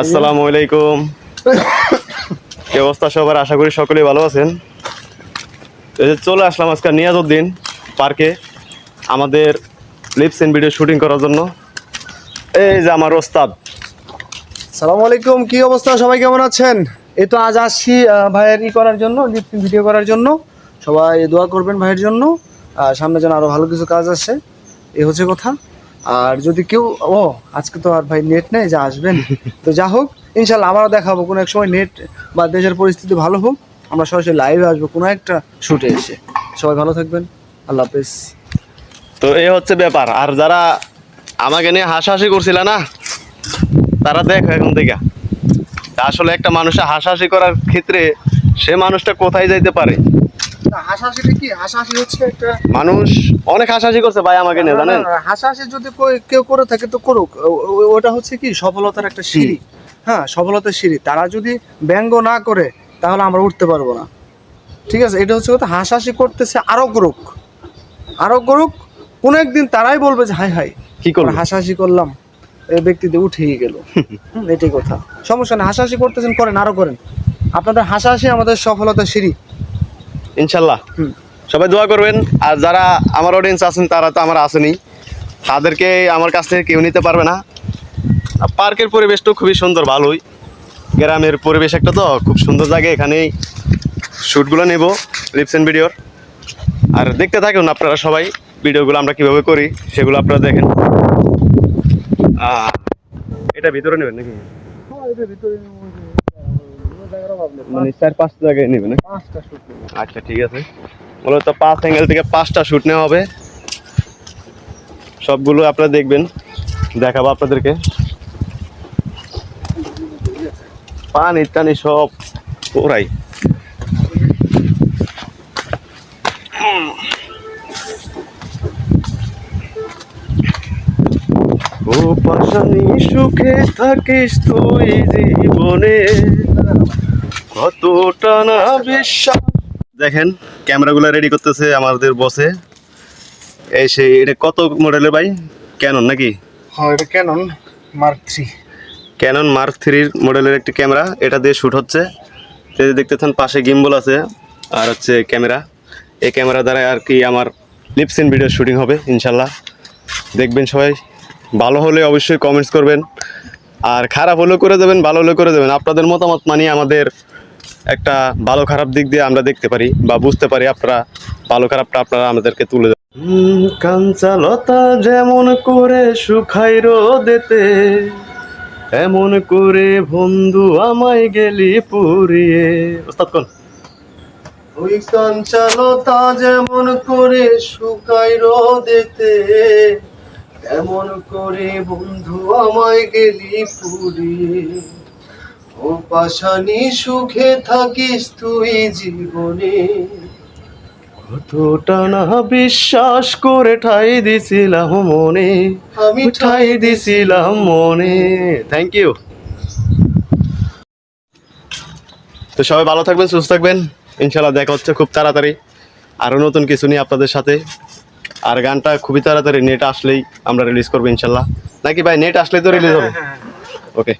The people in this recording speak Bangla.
আসসালামু আলাইকুম। কি অবস্থা সবার? আশা করি সকলেই ভালো আছেন। এই যে চলে আসলাম আজকে নিয়াজউদ্দিন পার্কে আমাদের লিপস এন্ড ভিডিও শুটিং করার জন্য। এই যে আমার ওস্তাদ। সালাম আলাইকুম, কি অবস্থা? সবাই কেমন আছেন? এই তো আজ আসছি ভাইয়ের ই করার জন্য, লিপসিং ভিডিও করার জন্য। সবাই দোয়া করবেন ভাইয়ের জন্য। সামনে যেন আরও ভালো কিছু কাজ আসে এই হচ্ছে কথা। আর যদি কেউ, ও, আজকে তো আর ভাই নেট নেই, যা আসবেন। তো যা হোক, ইনশাল্লাহ আবারও দেখাবো, কোনো এক সময় নেট বা দেশের পরিস্থিতি ভালো হোক, আমরা সরাসরি লাইভে আসব, কোনো একটা শুটে এসে। সবাই ভালো থাকবেন, আল্লাহ হাফেজ। তো এই হচ্ছে ব্যাপার, আর যারা আমাকে নিয়ে হাসাহাসি করছিল না, তারা দেখো এখন থেকে আসলে একটা মানুষের হাসাহাসি করার ক্ষেত্রে সে মানুষটা কোথায় যাইতে পারে? হাসাহাসিটা কি? হাসাহাসি হচ্ছে একটা মানুষ অনেক হাসাহাসি করছে ভাই আমাকে নিয়ে জানেন? হাসাহাসি যদি কেউ করে থাকে তো করুক। ওটা হচ্ছে কি? সফলতার একটা সিঁড়ি। হ্যাঁ সফলতার সিঁড়ি। তারা যদি ব্যঙ্গ না করে তাহলে আমরা উঠতে পারব না। ঠিক আছে? এটা হচ্ছে কথা হাসাহাসি করতেছে আরও করুক। আরও করুক কোনো একদিন তারাই বলবে যে হাই হাই কি করব হাসাহাসি করলাম। এই ব্যক্তিতে উঠেই গেল। এটাই কথা। সমস্যা নেই হাসাহাসি করতেছেন করেন আরও করেন। আপনাদের হাসাহাসি আমাদের সফলতার সিঁড়ি। ইনশাল্লাহ। সবাই দোয়া করবেন। আর যারা আমার অডিয়েন্স আছেন তারা তো আমার আসেনি। তাদেরকে আমার কাছ থেকে কেউ নিতে পারবে না। পার্কের পরিবেশটাও খুবই সুন্দর ভালোই। গ্রামের পরিবেশ একটা তো খুব সুন্দর জায়গা এখানেই শ্যুটগুলো নেব লিপস এন্ড ভিডিওর আর দেখতে থাকুন আপনারা সবাই ভিডিওগুলো আমরা কীভাবে করি সেগুলো আপনারা দেখেন। এটা ভিতরে নেবেন নাকি? মানে চার পাঁচ জায়গায় নেবেন নাকি? আচ্ছা ঠিক আছে। মূলত পাঁচ অ্যাঙ্গেল থেকে পাঁচটা শ্যুট নেওয়া হবে। সবগুলো আপনারা দেখবেন দেখাবো আপনাদেরকে। পানি টানি সব ওরাই। ও পাশানি সুখে থাকিস তুই জীবনে। কতটা না বিশ্বাস। দেখেন ক্যামেরাগুলো রেডি করতেছে আমাদের বসে। এই সেই এটা কত মডেলের ভাই? ক্যানন নাকি? হ্যাঁ এটা Canon Mark three Canon Mark থ্রির মডেলের একটি ক্যামেরা। এটা দিয়ে শ্যুট হচ্ছে। দেখতেছেন পাশে গিম্বল আছে আর হচ্ছে ক্যামেরা। এই ক্যামেরা দ্বারা আর কি আমার লিপসিন ভিডিও শুটিং হবে ইনশাল্লাহ। দেখবেন সবাই। ভালো হলে অবশ্যই কমেন্টস করবেন। আর খারাপ হলেও করে দেবেন ভালো হলেও করে দেবেন। আপনাদের মতামত মানিয়ে আমাদের একটা ভালো খারাপ দিক দিয়ে আমরা দেখতে পারি বা বুঝতে পারি আপনারা ভালো খারাপটা আপনারা আমাদেরকে তুলে দেবেন কাঞ্চালতা যেমন করে শুকাই রোদেতে এমন করে বন্ধু আমায় গেলি পুরিয়ে ওস্তাদ কোন? ওই চঞ্চলতা যেমন করে শুকাই রোদেতে এমন করে বন্ধু আমায় গেলি পুরিয়ে ও পাশানি সুখে থাকিস তুই জীবনে। কতটা না বিশ্বাস করে ঠাই দিছিলাম মনে। আমি ঠাই দিছিলাম মনে। থ্যাংক ইউ তো সবাই ভালো থাকবেন সুস্থ থাকবেন। ইনশাল্লাহ দেখা হচ্ছে খুব তাড়াতাড়ি। আরও নতুন কিছু নিয়ে আপনাদের সাথে। আর গানটা খুবই তাড়াতাড়ি নেট আসলেই আমরা রিলিজ করব ইনশাল্লাহ। নাকি ভাই নেট আসলেই তো রিলিজ হবে? ওকে